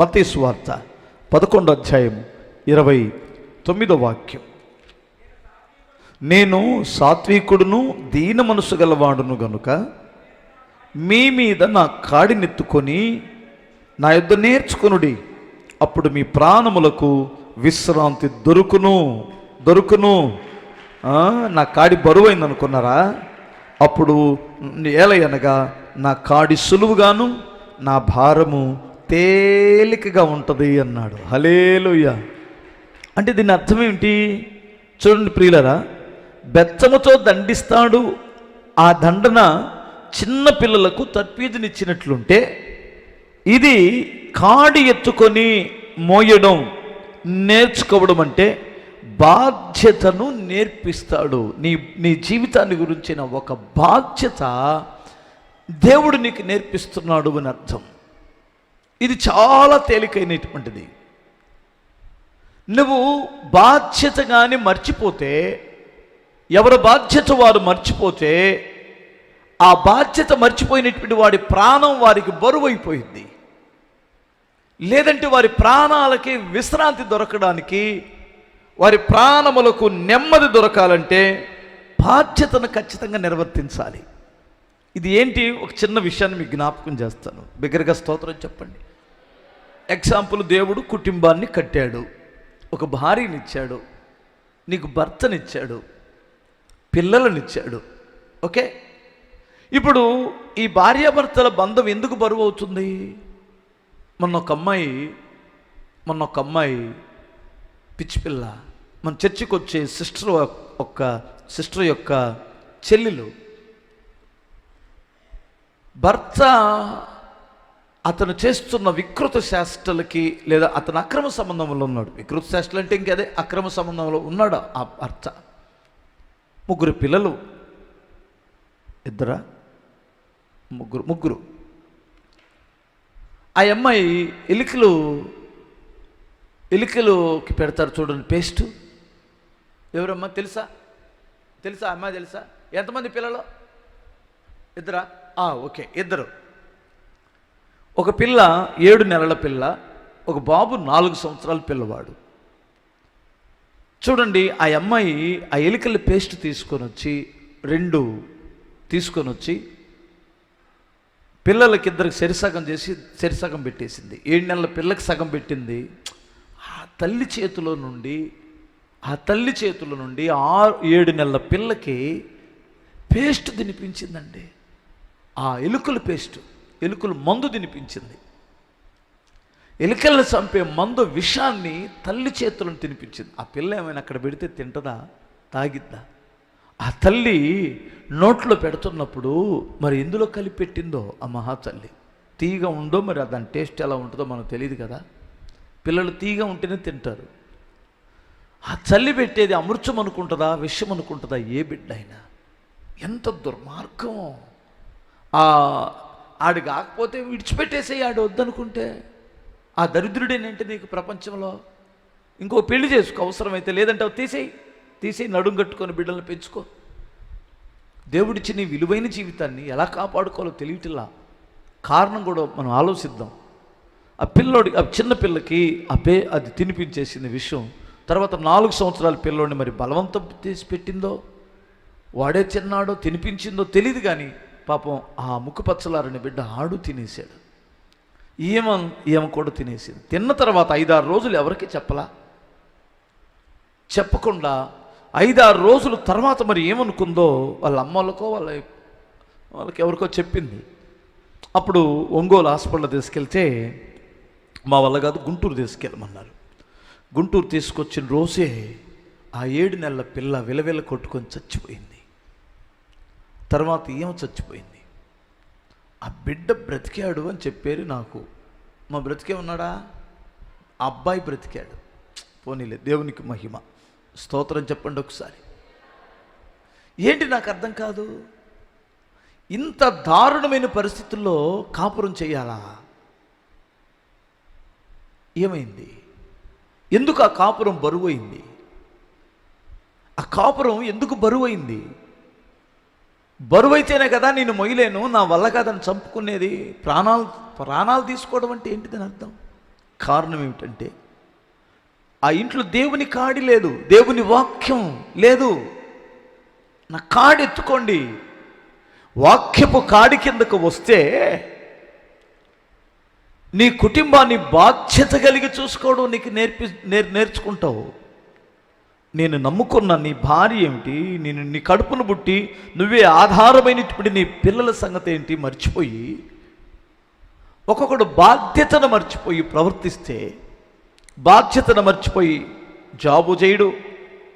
మతీ వార్త పదకొండు అధ్యాయం ఇరవై తొమ్మిదో వాక్యం. నేను సాత్వికుడును దీన మనసు గలవాడును గనుక మీ మీద నా కాడినెత్తుకొని నా యుద్ధ నేర్చుకునుడి అప్పుడు మీ ప్రాణములకు విశ్రాంతి దొరుకును దొరుకును. నా కాడి బరువైంది అనుకున్నారా అప్పుడు ఏలయనగా నా కాడి సులువుగాను నా భారము తేలికగా ఉంటుంది అన్నాడు. హలేలుయ్య అంటే దీని అర్థం ఏమిటి? చూడండి ప్రియులరా బెచ్చముతో దండిస్తాడు. ఆ దండన చిన్న పిల్లలకు తర్పీదునిచ్చినట్లుంటే ఇది కాడి ఎత్తుకొని మోయడం నేర్చుకోవడం అంటే బాధ్యతను నేర్పిస్తాడు. నీ నీ జీవితాన్ని గురించిన ఒక బాధ్యత దేవుడు నీకు నేర్పిస్తున్నాడు అని అర్థం. ఇది చాలా తేలికైనటువంటిది. నువ్వు బాధ్యత కానీ మర్చిపోతే ఎవరి బాధ్యత వారు మర్చిపోతే ఆ బాధ్యత మర్చిపోయినటువంటి వాడి ప్రాణం వారికి బరువైపోయింది. లేదంటే వారి ప్రాణాలకి విశ్రాంతి దొరకడానికి వారి ప్రాణములకు నెమ్మది దొరకాలంటే బాధ్యతను ఖచ్చితంగా నిర్వర్తించాలి. ఇది ఏంటి? ఒక చిన్న విషయాన్ని మీకు జ్ఞాపకం చేస్తాను. బిగ్గరగా స్తోత్రం చెప్పండి. ఎగ్జాంపుల్ దేవుడు కుటుంబాన్ని కట్టాడు. ఒక భార్యనిచ్చాడు. నీకు భర్తనిచ్చాడు. పిల్లలనిచ్చాడు. ఓకే? ఇప్పుడు ఈ భార్యాభర్తల బంధం ఎందుకు బరువు అవుతుంది మొన్న ఒక అమ్మాయి మొన్న ఒక అమ్మాయి పిచ్చి పిల్ల. మన చర్చికి వచ్చే సిస్టర్ యొక్క సిస్టర్ యొక్క చెల్లెలు. భర్త అతను చేస్తున్న వికృత శాస్త్రలకి లేదా అతను అక్రమ సంబంధంలో ఉన్నాడు. వికృత శాస్త్రలు అంటే ఇంకదే? అక్రమ సంబంధంలో ఉన్నాడు ఆ భర్త. ముగ్గురు పిల్లలు. ఇద్దరా? ముగ్గురు ముగ్గురు. ఆ అమ్మాయి ఎలికలు ఎలికలుకి పెడతారు చూడండి పేస్ట్. ఎవరమ్మా తెలుసా? తెలుసా? అమ్మాయి తెలుసా? ఎంతమంది పిల్లలు? ఇద్దరా? ఆ, ఓకే ఇద్దరు. ఒక పిల్ల ఏడు నెలల పిల్ల ఒక బాబు నాలుగు సంవత్సరాల పిల్లవాడు. చూడండి ఆ అమ్మాయి ఆ ఎలికల పేస్ట్ తీసుకొని వచ్చి రెండు తీసుకొని వచ్చి పిల్లలకి ఇద్దరికి సరిసగం చేసి సరిసగం పెట్టేసింది. ఏడు నెలల పిల్లకి సగం పెట్టింది. ఆ తల్లి చేతిలో నుండి ఆ తల్లి చేతుల నుండి ఆరు ఏడు నెలల పిల్లకి పేస్ట్ తినిపించిందండి. ఆ ఎలుకల పేస్ట్. ఎలుకలు మందు తినిపించింది. ఎలుకలను చంపే మందు విషాన్ని తల్లి చేతులను తినిపించింది. ఆ పిల్ల ఏమైనా అక్కడ పెడితే తింటదా? తాగిద్దా? ఆ తల్లి నోట్లో పెడుతున్నప్పుడు మరి ఎందులో కలిపి పెట్టిందో ఆ మహాతల్లి? తీగా ఉందో మరి దాని టేస్ట్ ఎలా ఉంటుందో మనకు తెలియదు కదా? పిల్లలు తీగా ఉంటేనే తింటారు. ఆ చల్లి పెట్టేది అమృతం అనుకుంటుందా విషం అనుకుంటుందా? ఏ బిడ్డ అయినా ఎంత దుర్మార్గం. ఆ ఆడు కాకపోతే విడిచిపెట్టేసేయి ఆడు వద్దనుకుంటే. ఆ దరిద్రుడేనంటే నీకు ప్రపంచంలో? ఇంకో పెళ్ళి చేసుకో అవసరమైతే లేదంటే తీసేయి. తీసేయి నడుం కట్టుకొని బిడ్డలను పెంచుకో. దేవుడిచ్చి నీ విలువైన జీవితాన్ని ఎలా కాపాడుకోవాలో తెలియటిలా. కారణం కూడా మనం ఆలోచిద్దాం. ఆ పిల్లోడి ఆ చిన్న పిల్లకి అది తినిపించేసింది విషయం తర్వాత నాలుగు సంవత్సరాల పిల్లోడిని మరి బలవంతం తీసి పెట్టిందో? వాడే తిన్నాడో తినిపించిందో తెలియదు కానీ పాపం ఆ ముక్కుపచ్చలారని బిడ్డ ఆడు తినేసాడు ఈమె ఈమె కూడా తినేసింది. తిన్న తర్వాత ఐదారు రోజులు ఎవరికి చెప్పలా? చెప్పకుండా ఐదారు రోజుల తర్వాత మరి ఏమనుకుందో వాళ్ళ అమ్మలకో వాళ్ళ వాళ్ళకి ఎవరికో చెప్పింది. అప్పుడు ఒంగోలు హాస్పిటల్ తీసుకెళ్తే మా వల్ల కాదు గుంటూరు తీసుకెళ్ళమన్నారు. గుంటూరు తీసుకొచ్చిన రోజే ఆ ఏడు నెలల పిల్ల విలవిల కొట్టుకొని చచ్చిపోయింది. తర్వాత ఏమో చచ్చిపోయింది. ఆ బిడ్డ బ్రతికాడు అని చెప్పారు నాకు. మా బ్రతికే ఉన్నాడా? అబ్బాయి బ్రతికాడు. పోనీలే దేవునికి మహిమ. స్తోత్రం చెప్పండి ఒకసారి. ఏంటి నాకు అర్థం కాదు? ఇంత దారుణమైన పరిస్థితుల్లో కాపురం చేయాలా? ఏమైంది? ఎందుకు ఆ కాపురం బరువైంది? ఆ కాపురం ఎందుకు బరువైంది? బరువైతేనే కదా నేను మొయ్యలేను నా వల్ల కాదని చంపుకునేది. ప్రాణాలు ప్రాణాలు తీసుకోవడం అంటే ఏంటిదని అర్థం? కారణం ఏమిటంటే ఆ ఇంట్లో దేవుని కాడి లేదు దేవుని వాక్యం లేదు. నా కాడి ఎత్తుకోండి. వాక్యపు కాడి కిందకు వస్తే నీ కుటుంబాన్ని బాధ్యత కలిగి చూసుకోవడం నీకు నేర్పి నేర్ నేర్చుకుంటావు. నేను నమ్ముకున్న నీ భార్య ఏమిటి? నేను నీ కడుపును బుట్టి నువ్వే ఆధారమైనటువంటి నీ పిల్లల సంగతి ఏంటి? మర్చిపోయి ఒక్కొక్కడు బాధ్యతను మర్చిపోయి ప్రవర్తిస్తే బాధ్యతను మర్చిపోయి జాబు చేయడు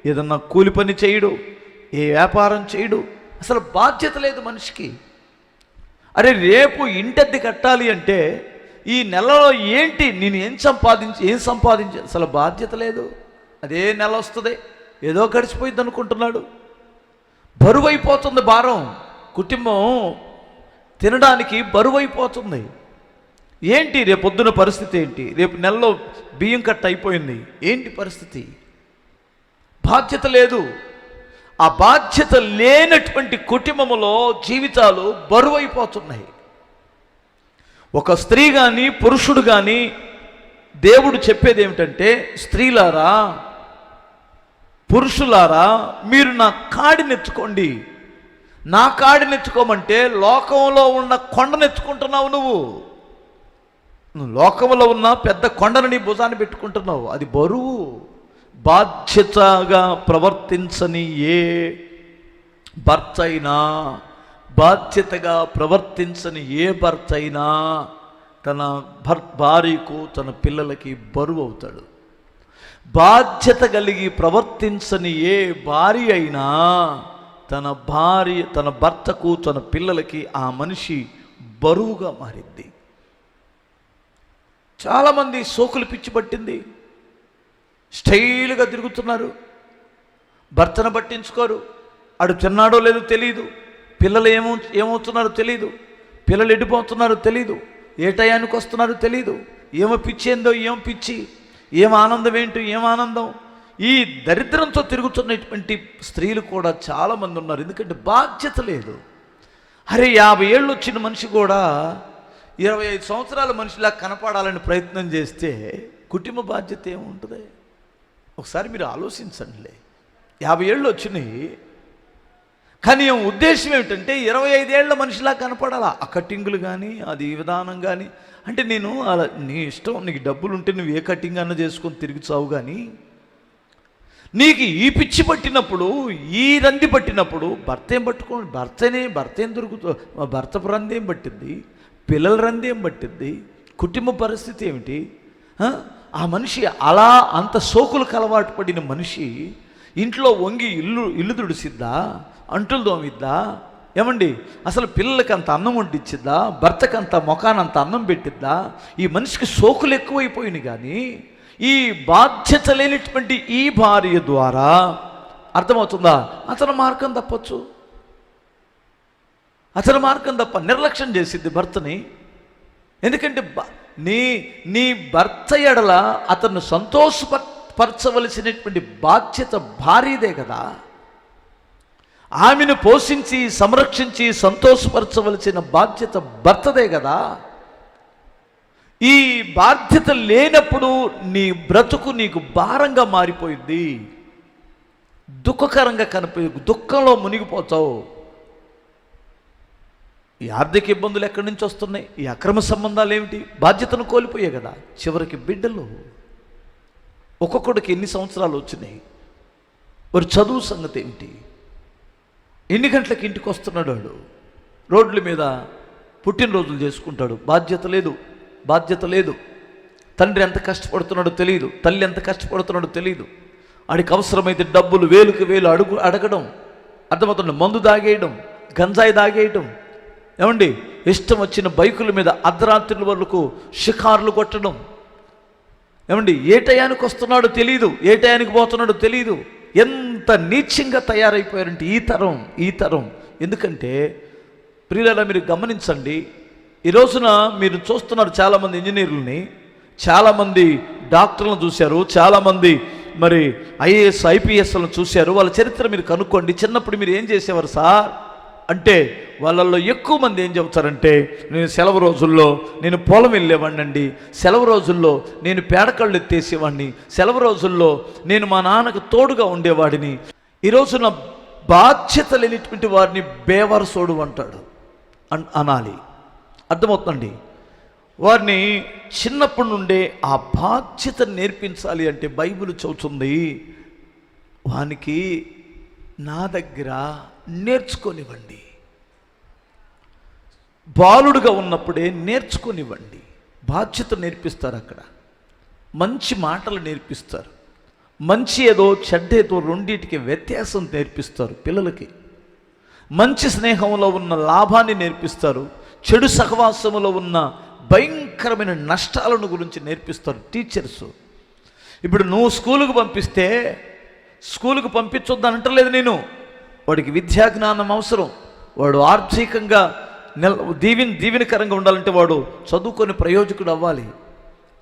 ఏదన్నా కూలి పని చేయడు ఏ వ్యాపారం చేయడు. అసలు బాధ్యత లేదు మనిషికి. అరే రేపు ఇంటద్దె కట్టాలి అంటే ఈ నెలలో ఏంటి? నేను ఏం సంపాదించి ఏం సంపాదించి అసలు బాధ్యత లేదు. అదే నెల వస్తుంది. ఏదో గడిచిపోయింది అనుకుంటున్నాడు. బరువు అయిపోతుంది భారం. కుటుంబం తినడానికి బరువు అయిపోతుంది ఏంటి రేపు పొద్దున పరిస్థితి ఏంటి? రేపు నెలలో బియ్యం కట్ట అయిపోయింది. ఏంటి పరిస్థితి? బాధ్యత లేదు. ఆ బాధ్యత లేనటువంటి కుటుంబములో జీవితాలు బరువు అయిపోతున్నాయి ఒక స్త్రీ కానీ పురుషుడు కానీ దేవుడు చెప్పేది ఏమిటంటే స్త్రీలారా పురుషులారా మీరు నా కాడినెత్తుకోండి. నా కాడినెత్తుకోమంటే లోకంలో ఉన్న కొండనెత్తుకుంటున్నావు నువ్వు. నువ్వు లోకంలో ఉన్న పెద్ద కొండను నీ భుజాన్ని పెట్టుకుంటున్నావు. అది బరువు. బాధ్యతగా ప్రవర్తించని ఏ భర్త అయినా బాధ్యతగా ప్రవర్తించని ఏ భర్త అయినా తన భర్ భార్యకు తన పిల్లలకి బరువు అవుతాడు. బాధ్యత కలిగి ప్రవర్తించని ఏ భార్య అయినా తన భార్య తన భర్తకు తన పిల్లలకి ఆ మనిషి బరువుగా మారింది. చాలామంది సోకులు పిచ్చి పట్టింది. స్టైల్గా తిరుగుతున్నారు. భర్తను పట్టించుకోరు. అడు తిన్నాడో లేదో తెలియదు పిల్లలు ఏమో ఏమవుతున్నారో తెలియదు పిల్లలు ఎడిపోతున్నారో తెలియదు ఏ టయానికి వస్తున్నారో తెలియదు ఏమో పిచ్చేందో ఏం పిచ్చి. ఏం ఆనందం ఏంటి? ఏం ఆనందం? ఈ దరిద్రంతో తిరుగుతున్నటువంటి స్త్రీలు కూడా చాలామంది ఉన్నారు. ఎందుకంటే బాధ్యత లేదు. అరే యాభై ఏళ్ళు వచ్చిన మనిషి కూడా ఇరవై ఐదు సంవత్సరాల మనిషిలా కనపడాలని ప్రయత్నం చేస్తే కుటుంబ బాధ్యత ఏముంటుంది? ఒకసారి మీరు ఆలోచించండిలే. యాభై ఏళ్ళు వచ్చినాయి. కానీ ఏం ఉద్దేశం ఏమిటంటే ఇరవై ఐదేళ్ళ మనిషిలా కనపడాలా? ఆ కటింగులు కానీ అది ఈ విధానం కానీ అంటే నేను అలా నీ ఇష్టం నీకు డబ్బులు ఉంటే నువ్వు ఏ కటింగ్ అన్న చేసుకొని తిరిగి చావు కానీ నీకు ఈ పిచ్చి పట్టినప్పుడు ఈ రంది పట్టినప్పుడు భర్త ఏం పట్టుకోండి? భర్తనే భర్త ఏం దొరుకుతూ భర్త రంది ఏం పట్టింది పిల్లల రంది ఏం పట్టింది కుటుంబ పరిస్థితి ఏమిటి? ఆ? ఆ మనిషి అలా అంత సోకులకు అలవాటు పడిన మనిషి ఇంట్లో వంగి ఇల్లు ఇల్లు తుడిసిద్దా? అంటులు దోమిద్దా? ఏమండి? అసలు పిల్లలకి అంత అన్నం వండిచ్చిద్దా? భర్తకి అంత ముఖానంత అన్నం పెట్టిద్దా? ఈ మనిషికి సోకులు ఎక్కువైపోయినాయి కానీ ఈ బాధ్యత లేనిటువంటి ఈ భార్య ద్వారా అర్థమవుతుందా? అతని మార్గం తప్పచ్చు. అతని మార్గం తప్ప నిర్లక్ష్యం చేసిద్ది భర్తని. ఎందుకంటే నీ నీ భర్త ఎడల అతను సంతోషపరచవలసినటువంటి బాధ్యత భార్యదే కదా. ఆమెను పోషించి సంరక్షించి సంతోషపరచవలసిన బాధ్యత భర్తదే కదా. ఈ బాధ్యత లేనప్పుడు నీ బ్రతుకు నీకు భారంగా మారిపోయింది. దుఃఖకరంగా కనిపి దుఃఖంలో మునిగిపోతావు. ఈ ఆర్థిక ఇబ్బందులు ఎక్కడి నుంచి వస్తున్నాయి? ఈ అక్రమ సంబంధాలు ఏమిటి? బాధ్యతను కోల్పోయాయి కదా. చివరికి బిడ్డలు. ఒక్కొక్కడికి ఎన్ని సంవత్సరాలు వచ్చినాయి? వారి చదువు సంగతి ఏమిటి? ఎన్ని గంటలకు ఇంటికి వస్తున్నాడు వాడు? రోడ్ల మీద పుట్టినరోజులు చేసుకుంటాడు. బాధ్యత లేదు. బాధ్యత లేదు. తండ్రి ఎంత కష్టపడుతున్నాడో తెలియదు. తల్లి ఎంత కష్టపడుతున్నాడో తెలియదు. ఆడికి అవసరమైతే డబ్బులు వేలుకి వేలు అడుగు అడగడం అర్థమవుతుంది? మందు దాగేయడం గంజాయి దాగేయడం ఏమండి? ఇష్టం వచ్చిన బైకుల మీద అర్ధరాత్రుల వరకు షికార్లు కొట్టడం. ఏమండి? ఏ టయానికి వస్తున్నాడో తెలియదు ఏ టయానికి పోతున్నాడో తెలియదు ఎంత నీచంగా తయారైపోయారంటే ఈ తరం ఈ తరం. ఎందుకంటే ప్రియులలో మీరు గమనించండి ఈ రోజున మీరు చూస్తున్నారు చాలామంది ఇంజనీర్లని చాలామంది డాక్టర్లను చూశారు చాలామంది మరి ఐఏఎస్ ఐపీఎస్లను చూశారు. వాళ్ళ చరిత్ర మీరు కనుక్కోండి. చిన్నప్పుడు మీరు ఏం చేసేవారు సార్? అంటే వాళ్ళల్లో ఎక్కువ మంది ఏం చెబుతారంటే నేను సెలవు రోజుల్లో నేను పొలం వెళ్ళేవాడినండి. సెలవు రోజుల్లో నేను పేడకళ్ళు ఎత్తేసేవాడిని. సెలవు రోజుల్లో నేను మా నాన్నకు తోడుగా ఉండేవాడిని. ఈరోజు నా బాధ్యత లేనిటువంటి వారిని బేవరసోడు అంటాడు. అన్ అనాలి. అర్థమవుతుందండి? వారిని చిన్నప్పటి నుండే ఆ బాధ్యత నేర్పించాలి అంటే బైబిల్ చదువుతుంది వానికి నా దగ్గర నేర్చుకొనివ్వండి. బాలుడుగా ఉన్నప్పుడే నేర్చుకొనివ్వండి. బాధ్యత నేర్పిస్తారు అక్కడ. మంచి మాటలు నేర్పిస్తారు. మంచి ఏదో చెడ్డ ఏదో రెండింటికి వ్యత్యాసం నేర్పిస్తారు పిల్లలకి. మంచి స్నేహంలో ఉన్న లాభాన్ని నేర్పిస్తారు. చెడు సహవాసములో ఉన్న భయంకరమైన నష్టాలను గురించి నేర్పిస్తారు టీచర్స్. ఇప్పుడు నువ్వు స్కూలుకు పంపిస్తే స్కూలుకు పంపించొద్దు అంటలేదు నేను. వాడికి విద్యా జ్ఞానం అవసరం. వాడు ఆర్థికంగా నెల దీవిని దీవెనకరంగా ఉండాలంటే వాడు చదువుకొని ప్రయోజకుడు అవ్వాలి.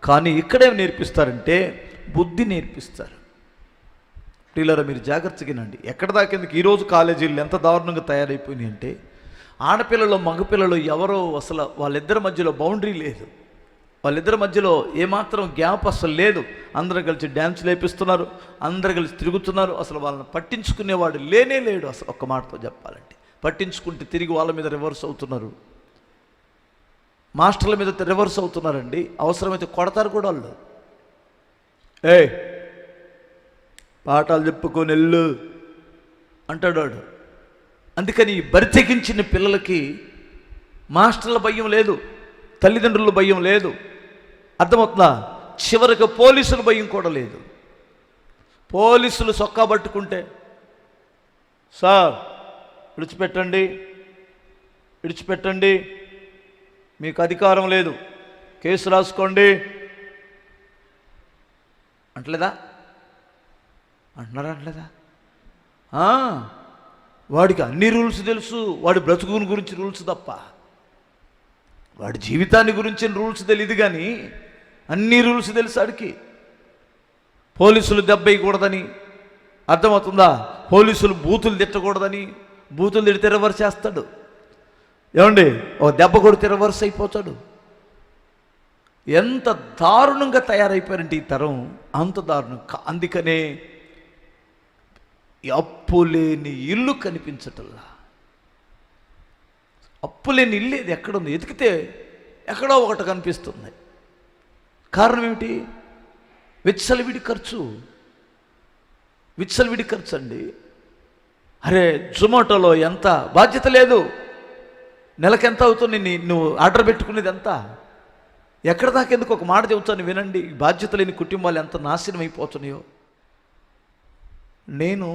కానీ ఇక్కడేం నేర్పిస్తారంటే బుద్ధి నేర్పిస్తారు. పిల్లరా మీరు జాగ్రత్తగా వినండి. ఎక్కడ దాకేందుకు? ఈరోజు కాలేజీలు ఎంత దారుణంగా తయారైపోయినాయి అంటే ఆడపిల్లలు మగపిల్లలు ఎవరో అసలు వాళ్ళిద్దరి మధ్యలో బౌండరీ లేదు. వాళ్ళిద్దరి మధ్యలో ఏమాత్రం గ్యాప్ అసలు లేదు. అందరూ కలిసి డ్యాన్స్ లేపిస్తున్నారు అందరు కలిసి తిరుగుతున్నారు. అసలు వాళ్ళని పట్టించుకునేవాడు లేనే లేడు అసలు ఒక్క మాటతో చెప్పాలంటే. పట్టించుకుంటే తిరిగి వాళ్ళ మీద రివర్స్ అవుతున్నారు. మాస్టర్ల మీద రివర్స్ అవుతున్నారండి. అవసరమైతే కొడతారు కూడా వాళ్ళు. ఏ పాఠాలు చెప్పుకొని వెళ్ళు అంటాడు వాడు. అందుకని బరితెగించిన పిల్లలకి మాస్టర్ల భయం లేదు తల్లిదండ్రుల భయం లేదు. అర్థమవుతుందా? చివరికి పోలీసులు భయం కూడా లేదు. పోలీసులు సొక్కా పట్టుకుంటే సార్ విడిచిపెట్టండి విడిచిపెట్టండి మీకు అధికారం లేదు కేసు రాసుకోండి. అంటలేదా? అంటున్నారా అంటలేదా? వాడికి అన్ని రూల్స్ తెలుసు వాడి బ్రతుకుని గురించి రూల్స్ తప్ప. వాడి జీవితాన్ని గురించి రూల్స్ తెలియదు కానీ అన్ని రూల్స్ తెలుసు ఆడికి. పోలీసులు దెబ్బేయకూడదని అర్థమవుతుందా? పోలీసులు బూతులు తిట్టకూడదని. బూతులు తిడితే రివర్స్ చేస్తాడు. ఏమండి? ఒక దెబ్బ కొడితే రివర్స్ అయిపోతాడు. ఎంత దారుణంగా తయారైపోయారంటే ఈ తరం. అంత దారుణం. అందుకనే అప్పు లేని ఇల్లు కనిపించటల్లా అప్పు లేని ఇల్లు ఎక్కడుంది ఎతికితే ఎక్కడో ఒకటి కనిపిస్తుంది. కారణం ఏమిటి విచ్చలవిడి ఖర్చు. విచ్చలవిడి ఖర్చు అండి అరే జొమాటోలో ఎంత? బాధ్యత లేదు. నెలకు ఎంత అవుతుంది నీ నువ్వు ఆర్డర్ పెట్టుకునేది ఎంత ఎక్కడ దాకా ఎందుకు ఒక మాట చెబుతాను వినండి. బాధ్యత లేని కుటుంబాలు ఎంత నాశనం అయిపోతున్నాయో. నేను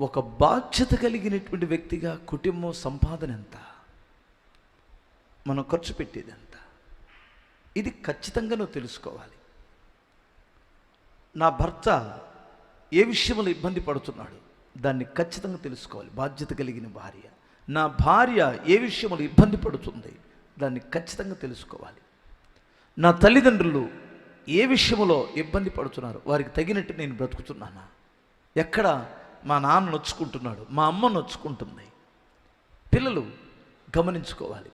ఒక బాధ్యత కలిగినటువంటి వ్యక్తిగా కుటుంబం సంపాదన ఎంత? మనం ఖర్చు పెట్టేది ఎంత? ఇది ఖచ్చితంగా నువ్వు తెలుసుకోవాలి. నా భర్త ఏ విషయంలో ఇబ్బంది పడుతున్నాడు దాన్ని ఖచ్చితంగా తెలుసుకోవాలి. బాధ్యత కలిగిన భార్య. నా భార్య ఏ విషయంలో ఇబ్బంది పడుతుంది దాన్ని ఖచ్చితంగా తెలుసుకోవాలి. నా తల్లిదండ్రులు ఏ విషయంలో ఇబ్బంది పడుతున్నారు వారికి తగినట్టు నేను బ్రతుకుతున్నానా? ఎక్కడ మా నాన్న నొచ్చుకుంటున్నాడు మా అమ్మ నొచ్చుకుంటుంది. పిల్లలు గమనించుకోవాలి.